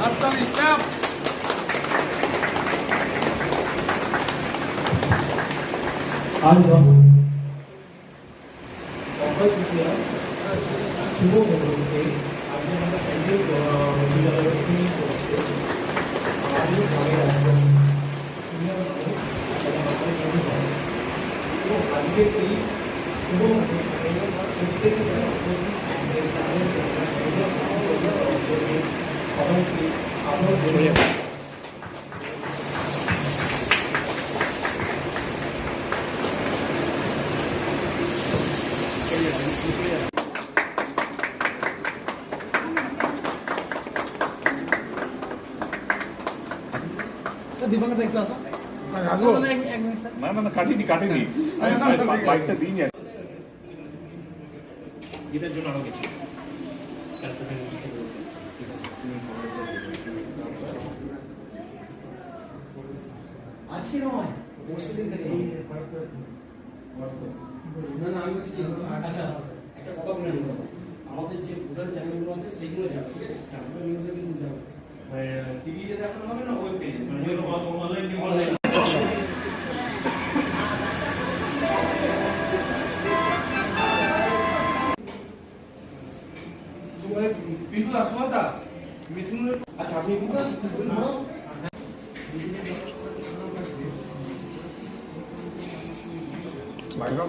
হাততালি ক্ল্যাপ আজ দশ অক্ষয় তৃতীয়া শুভ মুহূর্তে আজকে আমরা ক্যান্ডিড বিদ্যালয়ের স্কুল করছে আমাদের গ্রামের একজন senior মানুষ, এবং আমাদের বন্ধু হয়। তো আজকের এই শুভ মুহূর্তে প্রত্যেকে যেন উপস্থিত থাকবেন, তাদের জন্য নিজের সহযোগিতা করতে সবাইকে আবার বলে দীপঙ্কর একটু আসো আসব না, এক- এক মিনিট স্যার। না না না কাটিনি কাটিনি আমি বাই- বাইকটা দিই নি গীতার জন্য আরও কিছু আজকে নয় পরশু দিন থেকে না না আমি বলছি কি আচ্ছা একটা কথা বলে নিব আমাদের যে ভোটার চ্যানেলগুলো আছে সেইগুলো যাবে ঠিক আছে আমরা নিউজে কিন্তু যাবে টিভিতে দেখানো হবে না ওয়েব পেজে মানে অনলাইন অনলাইন দা মিছিল আচ্ছা আপনি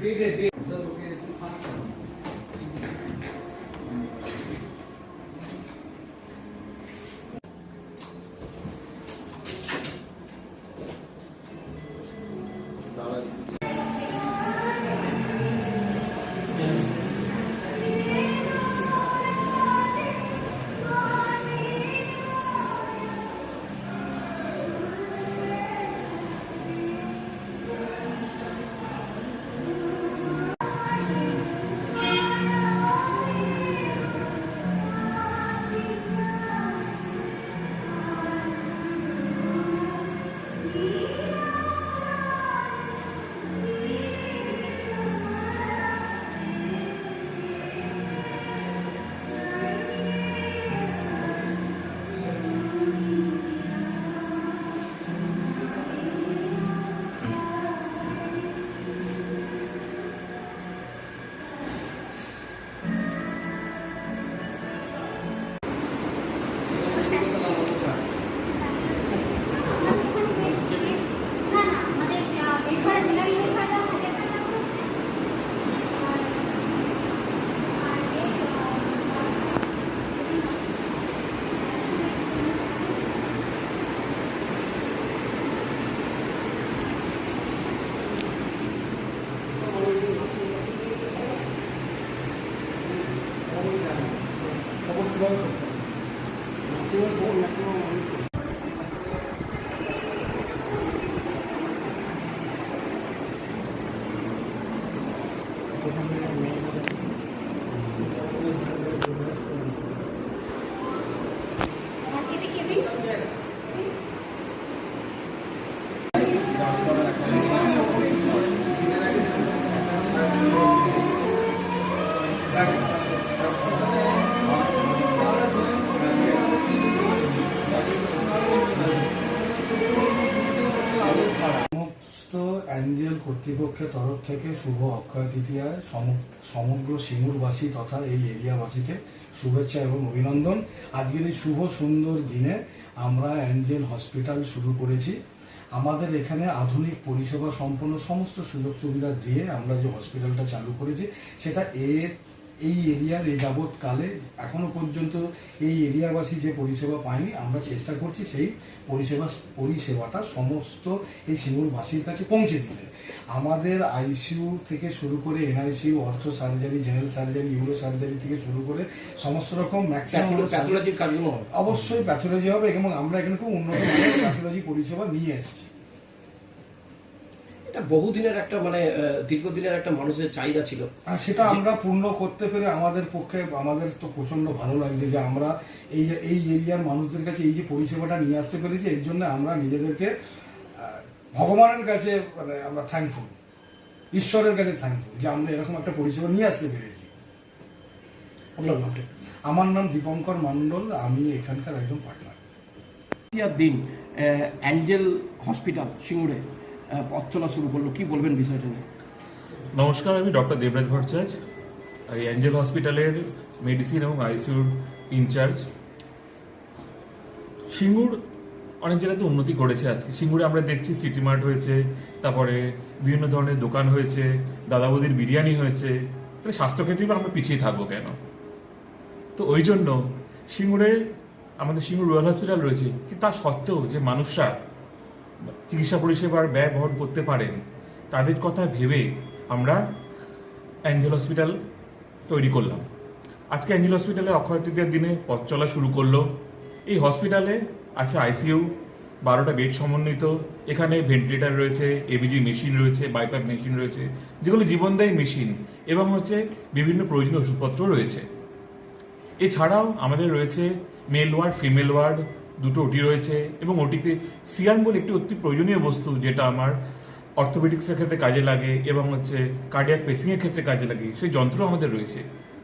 এই, কর্তৃপক্ষের তরফ থেকে শুভ অক্ষয় তৃতীয়া সমগ্র সিঙ্গুরবাসী তথা এই এরিয়াবাসীকে শুভেচ্ছা এবং অভিনন্দন। আজকের এই শুভ সুন্দর দিনে আমরা অ্যাঞ্জেল হসপিটাল শুরু করেছি। আমাদের এখানে আধুনিক পরিষেবা সম্পন্ন সমস্ত সুযোগ সুবিধা দিয়ে আমরা যে হসপিটালটা চালু করেছি, সেটা এ এই এরিয়ার এই যাবৎকালে এখনও পর্যন্ত এই এরিয়াবাসী যে পরিষেবা পায়নি আমরা চেষ্টা করছি সেই পরিষেবা পরিষেবাটা সমস্ত এই সিঙ্গুরবাসীর কাছে পৌঁছে দিতে। আমাদের আইসিইউ থেকে শুরু করে NICU ortho surgery general surgery uro surgery থেকে শুরু করে সমস্ত রকম ম্যাক্সিমাম অবশ্যই প্যাথোলজি হবে এবং আমরা এখানে খুব উন্নত প্যাথোলজি পরিষেবা নিয়ে এসেছি। বহুদিনের একটা মানে দীর্ঘদিনের একটা মানুষের চাহিদা ছিল। আর সেটা আমরা পূর্ণ করতে পেরে আমাদের পক্ষে আমাদের তো প্রচণ্ড ভালো লাগছে যে আমরা এই এই এরিয়ার মানুষদের কাছে এই যে পরিষেবাটা নিয়ে আসতে পেরেছি এর জন্য আমরা নিজেদেরকে ভগবানের কাছে মানে আমরা থ্যাঙ্কফুল ঈশ্বরের কাছে থ্যাঙ্কফুল যে আমরা এরকম একটা পরিষেবা নিয়ে আসতে পেরেছি। আপনার নামটা আমার নাম দীপঙ্কর মণ্ডল আমি এখানকার একজন পার্টনার। দিন অ্যাঞ্জেল হসপিটাল সিঙ্গুরে পথ চলা শুরু করল। কি বলবেন বিষয়টা নিয়ে? নমস্কার, আমি ডক্টর দেবরাজ ভট্টাচার্য, এই অ্যাঞ্জেল হসপিটালের মেডিসিন এবং আইসিউর ইনচার্জ সিঙ্গুর অনেক জায়গাতে উন্নতি করেছে আজকে। সিঙ্গুরে আমরা দেখছি সিটি মার্ট হয়েছে, তারপরে বিভিন্ন ধরনের দোকান হয়েছে দাদা বৌদির বিরিয়ানি হয়েছে। তাহলে স্বাস্থ্যক্ষেত্রে আমরা পিছিয়ে থাকব কেন? তো ওই জন্য সিঙ্গুরে, আমাদের সিঙ্গুর রয়্যাল হসপিটাল রয়েছে, কিন্তু তা সত্ত্বেও যে মানুষরা চিকিৎসা পরিষেবার ব্যয় বহন করতে পারেন, তাদের কথা ভেবে আমরা অ্যাঞ্জেল হসপিটাল তৈরি করলাম। আজকে অ্যাঞ্জেল হসপিটালে অক্ষয় তৃতীয়ার দিনে পথ চলা শুরু করল। এই হসপিটালে আছে আইসিইউ, বারোটা বেড সমন্বিত, এখানে ভেন্টিলেটার রয়েছে, এবিজি মেশিন রয়েছে বাইপাপ মেশিন রয়েছে, যেগুলো জীবনদায়ী মেশিন, এবং হচ্ছে বিভিন্ন প্রয়োজনীয় ওষুধপত্র রয়েছে। এছাড়াও আমাদের রয়েছে মেল ওয়ার্ড, ফিমেল ওয়ার্ড দুটো ওটি রয়েছে এবং ওটিতে সিয়ান বলে একটি অতি প্রয়োজনীয় বস্তু যেটা আমার অর্থোপেডিক্সের ক্ষেত্রে কাজে লাগে এবং হচ্ছে কার্ডিয়াক পেসিংয়ের ক্ষেত্রে কাজে লাগে, সেই যন্ত্র আমাদের রয়েছে।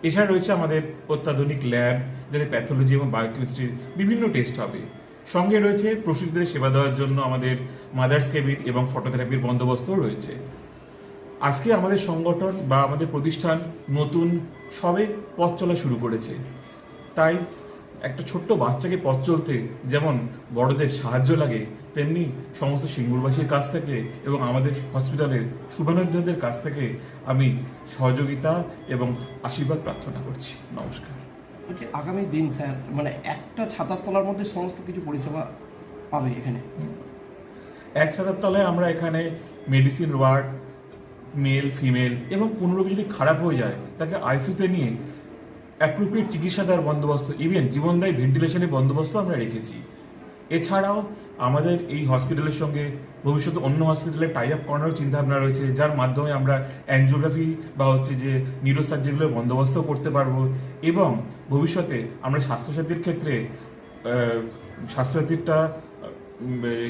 এছাড়া রয়েছে আমাদের অত্যাধুনিক ল্যাব যাতে প্যাথোলজি এবং বায়োকেমিস্ট্রির বিভিন্ন টেস্ট হবে। সঙ্গে রয়েছে প্রসূতিদের সেবা দেওয়ার জন্য আমাদের মাদার্স কেবিন এবং ফটোথেরাপির বন্দোবস্তও রয়েছে। আজকে আমাদের সংগঠন বা আমাদের প্রতিষ্ঠান নতুন সবে পথ চলা শুরু করেছে। তাই একটা ছোট্ট বাচ্চাকে পথ চলতে যেমন বড়দের সাহায্য লাগে তেমনি সমস্ত সিঙ্গুরবাসীর কাছ থেকে এবং আমাদের হসপিটালের শুভানুদ্ধারদের কাছ থেকে আমি সহযোগিতা এবং আশীর্বাদ প্রার্থনা করছি। নমস্কার। বলছি আগামী দিন স্যার মানে একটা ছাতার তলার মধ্যে সমস্ত কিছু পরিষেবা পাবে এখানে? এক ছাতার তলায় আমরা এখানে মেডিসিন ওয়ার্ড মেল ফিমেল এবং কোনো রোগী যদি খারাপ হয়ে যায় তাকে আইসিউতে নিয়ে অ্যাপ্রোপ্রিয়েট চিকিৎসা দেওয়ার বন্দোবস্ত ইভেন জীবনদায়ী ভেন্টিলেশনের বন্দোবস্ত আমরা রেখেছি। এছাড়াও আমাদের এই হসপিটালের সঙ্গে ভবিষ্যতে অন্য হসপিটালে টাই আপ করানোর চিন্তাভাবনা রয়েছে যার মাধ্যমে আমরা অ্যানজিওগ্রাফি বা হচ্ছে যে নিউরোসার্জারিগুলোর বন্দোবস্ত করতে পারব এবং ভবিষ্যতে আমরা স্বাস্থ্যসাথীর ক্ষেত্রে আহ, স্বাস্থ্যসাথীটা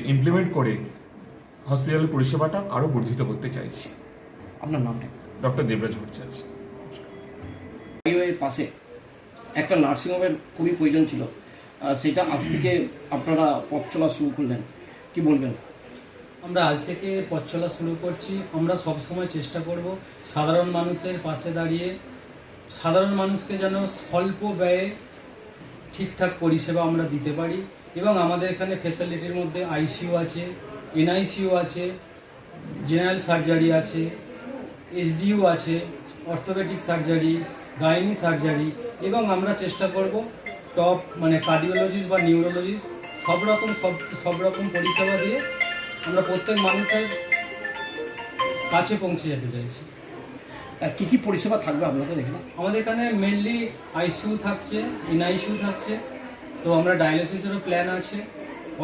ইমপ্লিমেন্ট করে হসপিটালের পরিষেবাটা আরও বর্ধিত করতে চাইছি। আপনার নামটা ডক্টর দেবরাজ ভট্টাচার্য। হাইওয়ের পাশে একটা নার্সিংহোমের খুবই প্রয়োজন ছিল। সেটা আজ থেকে আপনারা পথ চলা শুরু করলেন। কি বলবেন? আমরা আজ থেকে পথ চলা শুরু করছি। আমরা সব সময় চেষ্টা করব সাধারণ মানুষের পাশে দাঁড়িয়ে, সাধারণ মানুষকে যেন স্বল্প ব্যয়ে ঠিকঠাক পরিষেবা আমরা দিতে পারি এবং আমাদের এখানে ফেসিলিটির মধ্যে আইসিইউ আছে এনআইসিইউ আছে জেনারেল সার্জারি আছে এসডিইউ আছে অর্থোপেডিক সার্জারি গাইনি সার্জারি এবং আমরা চেষ্টা করব টপ মানে কার্ডিওলজিস্ট বা নিউরোলজিস্ট সব রকম সব সব রকম পরিষেবা দিয়ে আমরা প্রত্যেক মানুষের কাছে পৌঁছে যেতে চাইছি। কি কি পরিষেবা থাকবে আপনাদের এখানে? আমাদের এখানে মেনলি আইসিউ থাকছে এনআইসিইউ থাকছে তো আমরা ডায়ালিসিসেরও প্ল্যান আছে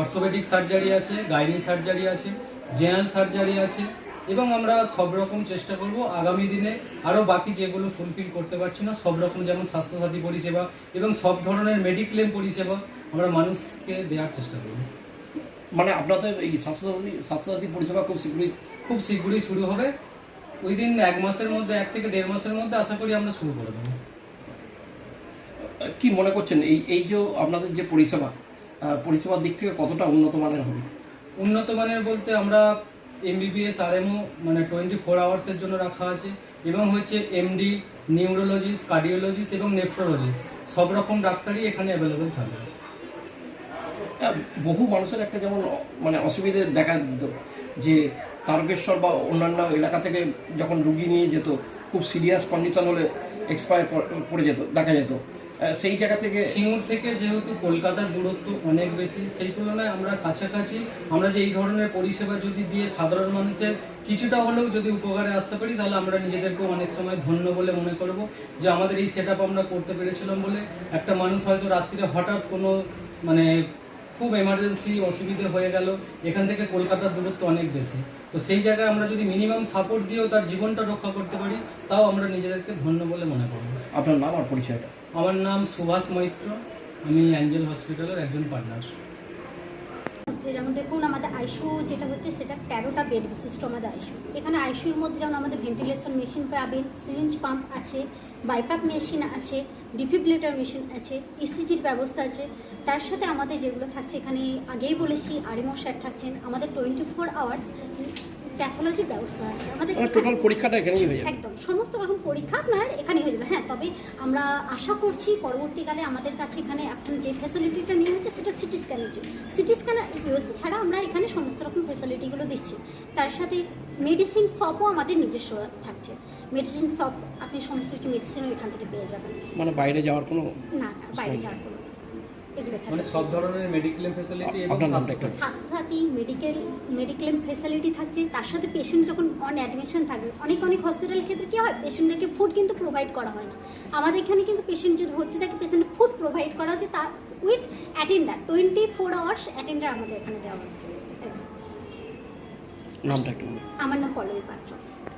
অর্থোপেডিক সার্জারি আছে গাইনি সার্জারি আছে জেনারেল সার্জারি আছে এবং আমরা সব রকম চেষ্টা করব আগামী দিনে আরও বাকি যেগুলো ফুলফিল করতে পারছি না সব রকম যেমন স্বাস্থ্যসাথী পরিষেবা এবং সব ধরনের মেডিক্লেম পরিষেবা আমরা মানুষকে দেওয়ার চেষ্টা করব। মানে আপনাদের এই স্বাস্থ্যসাথী স্বাস্থ্যসাথী পরিষেবা খুব শীঘ্রই খুব শীঘ্রই শুরু হবে। ওই দিন এক মাসের মধ্যে এক থেকে দেড় মাসের মধ্যে আশা করি আমরা শুরু করে দেবো। কি মনে করছেন এই এই যে আপনাদের যে পরিষেবা পরিষেবার দিক থেকে কতটা উন্নত মানের হবে? উন্নত মানের বলতে আমরা এমবিবিএস আরএমও মানে টোয়েন্টি ফোর আওয়ার্সের জন্য রাখা আছে এবং হচ্ছে এমডি নিউরোলজিস্ট কার্ডিওলজিস্ট এবং নেফ্রোলজিস্ট সব রকম ডাক্তারই এখানে অ্যাভেলেবেল থাকবে। আহ, বহু মানুষের একটা যেমন মানে অসুবিধে দেখা দিত যে তারকেশ্বর বা অন্যান্য এলাকা থেকে যখন রুগী নিয়ে যেত খুব সিরিয়াস কন্ডিশন হলে এক্সপায়ার করে যেত দেখা যেত। সেই জায়গা থেকে সিঙ্গুর থেকে যেহেতু কলকাতার দূরত্ব অনেক বেশি সেই তুলনায় আমরা কাছাকাছি। আমরা যে এই ধরনের পরিষেবা যদি দিয়ে সাধারণ মানুষের কিছুটা হলেও যদি উপকারে আসতে পারি তাহলে আমরা নিজেদেরকেও অনেক সময় ধন্য বলে মনে করব যে আমাদের এই সেট আমরা করতে পেরেছিলাম বলে একটা মানুষ হয়তো রাত্রিরে হঠাৎ কোনো মানে খুব এমার্জেন্সি অসুবিধে হয়ে গেল। এখান থেকে কলকাতার দূরত্ব অনেক বেশি। তো সেই জায়গায় আমরা যদি মিনিমাম সাপোর্ট দিয়েও তার জীবনটা রক্ষা করতে পারি তাও আমরা নিজেদেরকে ধন্য বলে মনে করব। আপনার নাম আর পরিচয়টা? আমার নাম সুভাষ মৈত্র। আমি অ্যাঞ্জেল হসপিটালের একজন পার্টনার। যেমন দেখুন আমাদের আইসিউ যেটা হচ্ছে সেটা তেরোটা বেড বিশিষ্ট আমাদের আইসিউ এখানে আইসিউর মধ্যে যেমন আমাদের ভেন্টিলেশন মেশিন পাবেন সিরিঞ্জ পাম্প আছে বাইপাপ মেশিন আছে ডিফিব্রিলেটর মেশিন আছে ইসিজির ব্যবস্থা আছে। তার সাথে আমাদের যেগুলো থাকছে এখানে আগেই বলেছি আরএমও স্যার থাকছেন। আমাদের টোয়েন্টি ফোর আওয়ার্স প্যাথোলজির ব্যবস্থা আছে। আমাদের মানে টোটাল পরীক্ষাটা এখানেই হয়ে যাবে। একদম সমস্ত রকম পরীক্ষা আপনার তবে আমরা আশা করছি পরবর্তীকালে আমাদের কাছে এখানে এখন যে ফ্যাসিলিটিটা নিয়ে হচ্ছে সেটা সিটি স্ক্যানের জন্য। সিটি স্ক্যানার ব্যবস্থা ছাড়া আমরা এখানে সমস্ত রকম ফ্যাসিলিটিগুলো দিচ্ছি। তার সাথে মেডিসিন শপও আমাদের নিজস্ব থাকছে। মেডিসিন শপ আপনি সমস্ত কিছু মেডিসিনও এখান থেকে পেয়ে যাবেন। মানে বাইরে যাওয়ার কোনো না না বাইরে যাওয়ার কোনো এগুলো মানে সব ধরনের মেডিকেল ফেসিলিটি এবং স্বাস্থ্যসাথী। মেডিকেল মেডিক্লেম ফেসিলিটি থাকছে। তার সাথে পেশেন্ট যখন অন অ্যাডমিশন থাকবে অনেক অনেক হসপিটালের ক্ষেত্রে কী হয় পেশেন্টদেরকে ফুড কিন্তু প্রোভাইড করা হয় না। আমাদের এখানে কিন্তু পেশেন্ট যদি ভর্তি থাকে পেশেন্ট ফুড প্রোভাইড করা হচ্ছে তা with attender twenty four hours attender আমাদের এখানে দেওয়া হচ্ছে। নামটা একটু আমার নাম পল্লবী পাত্র।